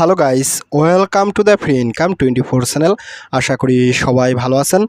Hello guys, welcome to the free income twenty four channel. আশা করি সবাই ভালো আছেন।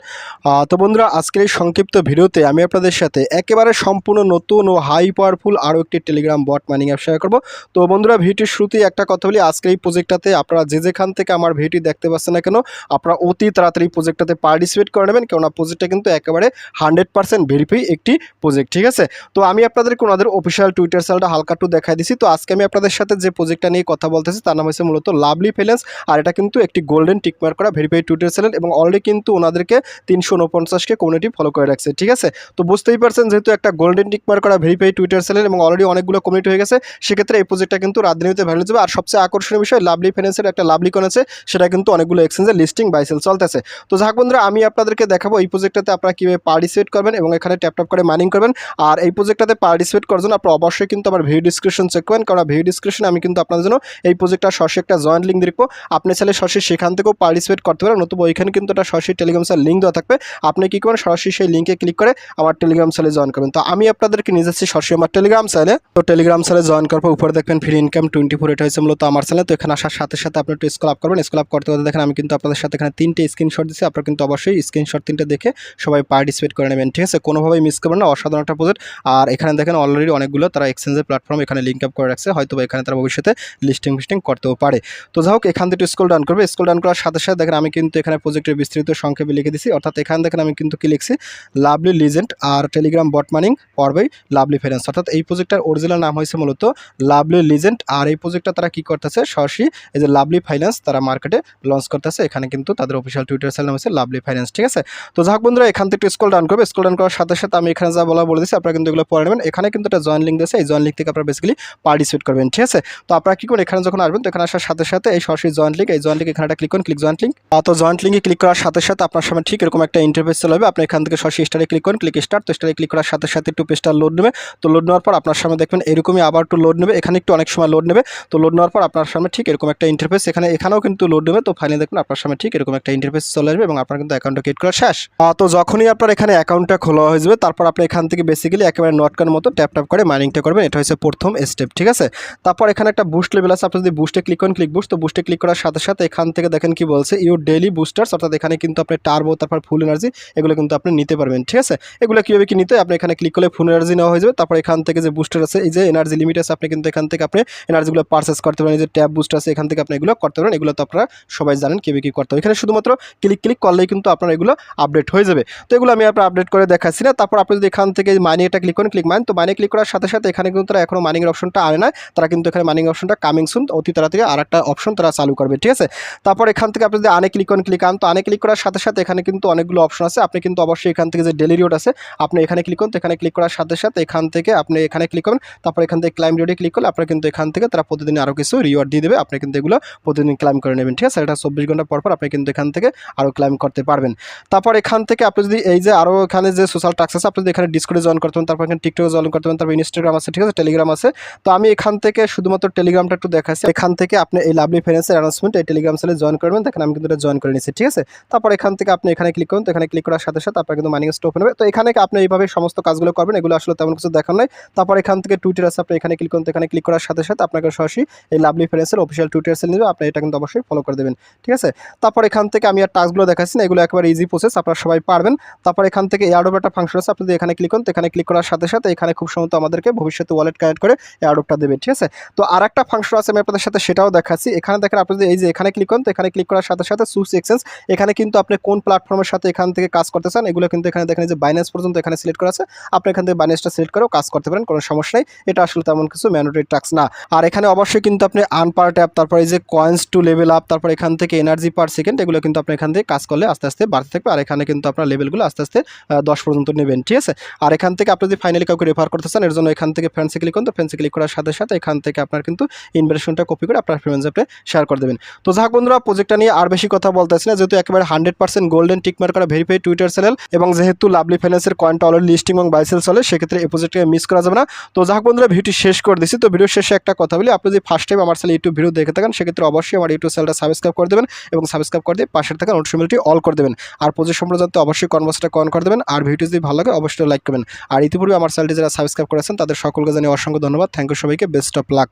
তো বন্ধুরা, আজকের এই সংক্ষিপ্ত ভিডিওতে আমি আপনাদের সাথে একেবারে সম্পূর্ণ নতুন ও হাই পাওয়ারফুল আরও একটি Telegram bot mining app share করব। তো বন্ধুরা ভিডিওটির শুরুতেই একটা কথা বলি, আজকের এই প্রজেক্টটাতে আপনারা যে যেখান থেকে আমার ভিডিওটি দেখতে পাচ্ছেন না কেন, আপনারা অতি তাড়াতাড়ি প্রজেক্টটাতে পার্টিসিপেট করে নেবেন, কেননা প্রজেক্টটা কিন্তু একেবারে হান্ড্রেড পার্সেন্ট ভেরিফাই একটি প্রজেক্ট ঠিক আছে? তো আমি আপনাদেরকে ওনাদের অফিসিয়াল টুইটার চ্যানেলটা হালকা একটু দেখাই দিছি। তো আজকে আমি আপনাদের সাথে যে প্রজেক্টটা নিয়ে কথা বলতেছি, তার নাম হচ্ছে মূলত লাভলি ফাইন্যান্স আর এটা কিন্তু একটি গোল্ডেন টিকমার্ক করা ভেরিফাইড টুইটার চ্যানেল এবং অলরেডি কিন্তু ওনাদেরকে তিনশো উনপঞ্চাশকে কমিউনিটি ফলো করে রাখছে, ঠিক আছে? তো বুঝতেই পারছেন যেহেতু একটা গোল্ডেন টিকমার্ক করা ভেরিফাইড টুইটার চ্যানেল এবং অলরেডি অনেকগুলো কমিউনিটি হয়ে গেছে, সেক্ষেত্রে এই প্রজেক্টটা কিন্তু রাজধানীতে ভ্যালু যাবে আর সবচেয়ে আকর্ষণীয় বিষয়, লাভলি ফাইন্যান্সের একটা লাভলি কোন আছে, সেটা কিন্তু অনেকগুলো এক্সচেঞ্জে লিস্টিং বাইসেল চলতেছে। তো যাক বন্ধুরা, আমি আপনাদেরকে দেখাবো এই প্রজেক্টটাতে আপনারা কীভাবে পার্টিসিপেট করবেন এবং এখানে ট্যাপ ট্যাপ করে মাইনিং করবেন। আর এই প্রজেক্টটাতে পার্টিসিপেট করার জন্য আপনারা অবশ্যই কিন্তু আমার ভিডিও ডিসক্রিপশন চেক করবেন, কারণ ভিডিও ডিসক্রিপশনে আমি কিন্তু আপনাদের জন্য এই প্রজেক্টটা সরাসরি একটা জয়েন্ট লিঙ্ক দেখব আপনি চাইলে সরাসরি সেখান থেকেও পার্টিসিপেট করতে পারেন নতুবা ওইখানে কিন্তু একটা সরাসরি টেলিগ্রাম সেল লিঙ্ক দেওয়া থাকবে। আপনি কী করবেন? সরাসরি সেই লিঙ্কে ক্লিক করে আমার টেলিগ্রাম সেলে জয়েন করবেন। তো আমি আপনাদেরকে নিয়ে যাচ্ছি সরাসরি আমার টেলিগ্রাম সেলে তো টেলিগ্রাম সেলে জয়েন করার পর উপরে দেখবেন ফ্রি ইনকাম টোয়েন্টি ফোর এটা হয়েছে মূলত আমার চ্যানেল তো এখানে আসার সাথে সাথে আপনি একটু স্কুল আপ করবেন। স্কুল আপ করতে করতে দেখেন আমি কিন্তু আপনাদের সাথে এখানে তিনটে স্ক্রিনশট দিচ্ছি আপনারা কিন্তু অবশ্যই স্ক্রিনশট তিনটে দেখে সবাই পার্টিসিপেট করে নেবেন। ঠিক আছে? কোনোভাবেই মিস করবেন না। অসাধারণ একটা প্রজেক্ট আর এখানে দেখেন অলরেডি অনেকগুলো তারা এক্সচেঞ্জের প্ল্যাটফর্ম এখানে লিঙ্ক আপ করে রাখছে। হয়তো এখানে তারা ভবিষ্যতে লিস্টিং ফিস্টিং করতেও পারে তো যাই হোক এখান থেকে স্কুল ডান করবে। স্কুল ডান করার সাথে সাথে দেখেন, আমি কিন্তু এখানে প্রজেক্টের বিস্তৃত সংক্ষেপে লিখে দিছি। অর্থাৎ এখানে দেখেন, আমি কিন্তু কি লিখছি? লাভলি লিজেন্ড আর Telegram bot mining lovely finance অর্থাৎ এই প্রজেক্টটার অরিজিনাল নাম হয়েছে মূলত লাভলি লিজেন্ড আর এই প্রজেক্টটা তারা কি করতেছে? সরাসরি এই যে লাভলি ফাইন্যান্স তারা মার্কেটে লঞ্চ করতেছে। এখানে কিন্তু তাদের অফিসিয়াল টুইটার চ্যানেল হচ্ছে লাভলি ফাইন্যান্স ঠিক আছে? তো যাক বন্ধুরা, এখান থেকে স্কুল ডান করবে। স্কুল ডান করার সাথে সাথে আমি এখানে যা বলা বলে দিচ্ছি আপনারা কিন্তু এগুলো পড়ে নেবেন। এখানে কিন্তু একটা জয়েন লিঙ্ক দিয়েছে। এই জয়েন লিঙ্ক থেকে আপনারা বেসিক্যালি পার্টিসিপেট করবেন, ঠিক আছে? তো আপনারা কি করবেন এখানে যখন আসবেন, তো এখানে আসার সাথে সাথে এই সরাসরি জয়েন্ট লিঙ্ক এই জয়েন্ট লিঙ্ক এখানে ক্লিক করুন ক্লিক জয়েন্ট লিঙ্ক তো জয়েন্ট লিঙ্কে ক্লিক করার সাথে সাথে আপনার সামনে ঠিক এরকম একটা ইন্টারফেস চলে হবে আপনি এখান থেকে সরাসরি স্টারে ক্লিক করুন ক্লিক স্টার্ট তো স্টারে ক্লিক করার সাথে সাথে একটু পেজটা লোড নেবে। তো লোড নেওয়ার পর আপনার সামনে দেখবেন এরকমই আবার একটু লোড নেবে। এখানে একটু অনেক সময় লোড নেবে। তো লোড নেওয়ার পর আপনার সামনে ঠিক এরকম একটা ইন্টারফেস এখানে, এখানেও কিন্তু লোড নেবে। তো ফাইনালি দেখবেন আপনার সামনে ঠিক এরকম একটা ইন্টারফেস চলে আসবে এবং আপনার কিন্তু অ্যাকাউন্টটা ক্রিয়েট করা শেষ। তো যখনই আপনার এখানে অ্যাকাউন্টটা খোলা হয়ে যাবে, তারপর আপনি এখান থেকে বেসিক্যালি একেবারে নটকার মতো ট্যাপ ট্যাপ করে মাইনিংটা করবেন। এটা হচ্ছে প্রথম স্টেপ ঠিক আছে? তারপর এখানে একটা বুস্ট লেভেল আছে। আপনি যদি বুস্টে ক্লিক করেন ক্লিক বুস্ট তো বুস্টে ক্লিক করার সাথে সাথে এখান থেকে দেখেন কি বলছে ইউর ডেইলি বুস্টার্স অর্থাৎ এখানে কিন্তু আপনি টার্বো তারপর ফুল এনার্জি এগুলো কিন্তু আপনি নিতে পারবেন, ঠিক আছে? এগুলো কীভাবে কি নিতে? আপনি এখানে ক্লিক করলে ফুল এনার্জি নেওয়া হয়ে যাবে, তারপর এখান থেকে যে বুস্টার আছে, এই যে এনার্জি লিমিট আছে, আপনি কিন্তু এখান থেকে আপনি এনার্জিগুলো পারচেস করতে পারেন যে ট্যাব বুস্ট আছে, এখান থেকে আপনি এগুলো করতে পারেন, এগুলো তো আপনারা সবাই জানেন কীভাবে কী করতে হবে। এখানে শুধুমাত্র ক্লিক ক্লিক করলেই কিন্তু আপনার এগুলো আপডেট হয়ে যাবে। তো এগুলো আমি আপনার আপডেট করে দেখাচ্ছি না, তারপর আপনি যদি এখান থেকে মানি এটা ক্লিক করেন ক্লিক মাইন তো মানি ক্লিক করার সাথে সাথে এখানে কিন্তু তারা এখনও মানিংয়ের অপশনটা আনে না তারা কিন্তু এখানে মানিং অপশনটা কামিং সুন অতি তাড়াতাড়ি আর একটা অপশন তারা চালু করবে, ঠিক আছে? তারপর এখান থেকে আপনি যদি আনে ক্লিক করেন ক্লিক আন, তো আনে ক্লিক করার সাথে সাথে এখানে কিন্তু অনেকগুলো অপশন আছে। আপনি কিন্তু অবশ্যই এখান থেকে যে ডেলি রিওড আছে, আপনি এখানে ক্লিক করুন তো এখানে ক্লিক করার সাথে সাথে এখান থেকে আপনি এখানে ক্লিক করুন তারপর এখান থেকে ক্লাইম রিওডে ক্লিক করলে আপনার কিন্তু এখান থেকে তারা প্রতিদিন আরও কিছু রিওয়ার্ড দিয়ে দেবে। আপনি কিন্তু এগুলো প্রতিদিন ক্লাইম করে নেবেন, ঠিক আছে? এটা চব্বিশ ঘণ্টা পর পর আপনি কিন্তু এখান থেকে আরও ক্লাইম করতে পারবেন। তারপর এখান থেকে আপনি যদি এই যে আরও এখানে যে সোশ্যাল টাক্স আছে, আপনি যদি এখানে ডিসকোডে জয়েন করতে পারেন, তারপর এখানে টিকটকে জয়েন করতে পারেন, তারপর ইনস্টাগ্রাম আছে, ঠিক আছে? টেলিগ্রাম আছে। তো আমি এখান থেকে শুধুমাত্র টেলিগ্রামটা একটু দেখাচ্ছি। এখান থেকে আপনি এই লাভলি ফাইন্যান্সের অ্যানাউন্সমেন্ট এই টেলিগ্রাম চ্যানেলে জয়েন করবেন, দেখেন আমি কিন্তু এটা জয়েন করে নিচ্ছি ঠিক আছে? তারপর এখান থেকে আপনি এখানে ক্লিক করুন, তো এখানে ক্লিক করার সাথে সাথে আপনার কিন্তু মানিং স্টপ হবে। তো এখানে আপনি এইভাবে সমস্ত কাজগুলো করবেন, এগুলো আসলে তেমন কিছু দেখার নাই। তারপর এখান থেকে টুইটার আছে, আপনি এখানে ক্লিক করুন, তো এখানে ক্লিক করার সাথে সাথে আপনাকে সরাসরি এই লাভলি ফাইন্যান্সের অফিসিয়াল টুইটার সেল নেবে আপনি এটা কিন্তু অবশ্যই ফলো করে দেবেন, ঠিক আছে? তারপর এখান থেকে আমি আর টাস্কগুলো দেখাচ্ছি না, এগুলো একেবারে ইজি প্রসেস আপনারা সবাই পারবেন। তারপর এখান থেকে এয়ারডোপ একটা ফাংশন আছে, আপনি এখানে ক্লিক করুন, তো এখানে ক্লিক করার সাথে সাথে এখানে খুব সম্ভবত আমাদেরকে ভবিষ্যতে ওয়ালেট কানেক্ট করে এয়ারডোপটা দেবে ঠিক আছে? তো আর একটা ফাংশন আছে আমি আপনাদের সাথে, সেটাও দেখাচ্ছি। এখানে দেখেন আপনি যদি এই যে এখানে ক্লিক করুন, তো এখানে ক্লিক করার সাথে সাথে সুস এক্সচেঞ্জ এখানে কিন্তু আপনি কোন প্ল্যাটফর্মের সাথে এখান থেকে কাজ করতে চান, এগুলো কিন্তু এখানে দেখেন যে বাইন্যান্স পর্যন্ত এখানে সিলেক্ট করা আছে। আপনি এখান থেকে বাইন্যান্সটা সিলেক্ট করেও কাজ করতে পারেন, কোনো সমস্যা নেই। এটা আসলে তেমন কিছু ম্যান্ডেটরি টাক্স না। আর এখানে অবশ্যই কিন্তু আপনি আনপার ট্যাপ তারপর এই যে কয়েন্স টু লেভেল আপ তারপর এখান থেকে এনার্জি পার সেকেন্ড এগুলো কিন্তু আপনি এখান থেকে কাজ করলে আস্তে আস্তে বাড়তে থাকবে। আর এখানে কিন্তু আপনার লেভেলগুলো আস্তে আস্তে দশ পর্যন্ত নেবেন, ঠিক আছে? আর এখান থেকে আপনি যদি ফাইনালি কাউকে রেফার করতে চান, এর জন্য এখান থেকে ফ্রেন্ডসে ক্লিক করুন। তো ফ্রেন্ডসে ক্লিক করার সাথে সাথে এখান থেকে আপনার কিন্তু ইনভারেশনটা কপি করে আপনার আপনি শেয়ার করে দেবেন। তো যাক বন্ধুরা প্রজেক্টটা নিয়ে আর বেশি কথা বলতেছি না। যেহেতু একেবারে hundred percent golden tick mark করা ভেরিফাই টুইটার চ্যানেল এবং যেহেতু লাভলি ফাইন্যান্সের কয়েনটা অলরেডি লিস্টিং এবং বাইসেল চলে, সেক্ষেত্রে এই প্রজেক্টকে মিস করা যাবে না। তো যাক বন্ধুরা, ভিডিওটি শেষ করে দিচ্ছি তো ভিডিও শেষে একটা কথা বলি, আপনি যদি ফার্স্ট টাইম আমার চ্যানেল ইউটিউব ভিডিও দেখে থাকেন, সেক্ষেত্রে অবশ্যই আমার ইউটিউব চ্যানেলটা সাবস্ক্রাইব করে দেবেন এবং সাবস্ক্রাইব করে দিয়ে পাশের থাকা নোটিফিকেশনটি অল করে দেবেন। আর প্রজেক্ট সম্পর্কে জানতে অবশ্যই কনভার্সটা কন করে দেবেন। আর ভিডিও যদি ভালো লাগে, অবশ্যই লাইক করবেন। আর ইতিপূর্বে আমার চ্যানেলটি যারা সাবস্ক্রাইব করেছেন, তাদের সকলকে জানিয়ে অসংখ্য ধন্যবাদ। থ্যাংক ইউ সবাইকে। Best of luck